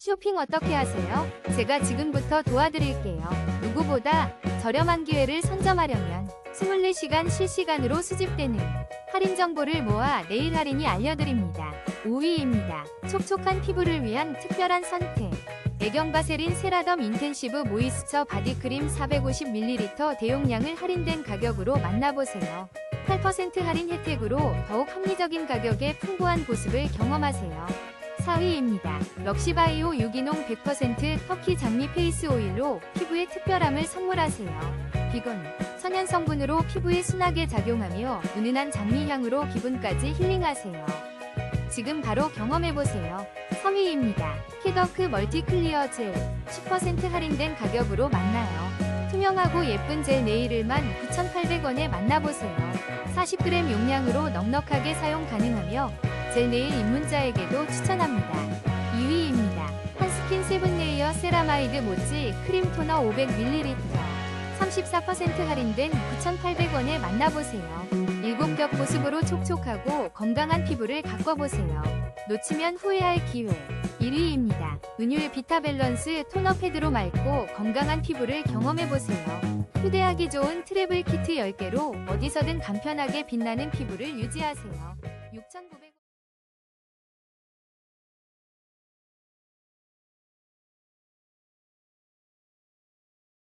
쇼핑 어떻게 하세요? 제가 지금부터 도와드릴게요. 누구보다 저렴한 기회를 선점하려면 24시간 실시간으로 수집되는 할인 정보를 모아 내일 할인이 알려드립니다. 5위입니다. 촉촉한 피부를 위한 특별한 선택. 애경바세린 세라덤 인텐시브 모이스처 바디크림 450ml 대용량을 할인된 가격으로 만나보세요. 8% 할인 혜택으로 더욱 합리적인 가격에 풍부한 보습을 경험하세요. 4위입니다. 럭시바이오 유기농 100% 터키 장미 페이스 오일로 피부에 특별함을 선물하세요. 비건, 천연 성분으로 피부에 순하게 작용하며 은은한 장미향으로 기분까지 힐링하세요. 지금 바로 경험해보세요. 3위입니다. 키더크 멀티 클리어 젤 10% 할인된 가격으로 만나요. 투명하고 예쁜 젤 네일을만 9,800원에 만나보세요. 40g 용량으로 넉넉하게 사용 가능하며 젤 네일 입문자에게도 추천합니다. 2위입니다. 한스킨 세븐레이어 세라마이드 모찌 크림 토너 500ml 34% 할인된 9,800원에 만나보세요. 7겹 보습으로 촉촉하고 건강한 피부를 가꿔보세요. 놓치면 후회할 기회. 1위입니다. 은율 비타 밸런스 토너 패드로 맑고 건강한 피부를 경험해보세요. 휴대하기 좋은 트래블 키트 10개로 어디서든 간편하게 빛나는 피부를 유지하세요. 6,900원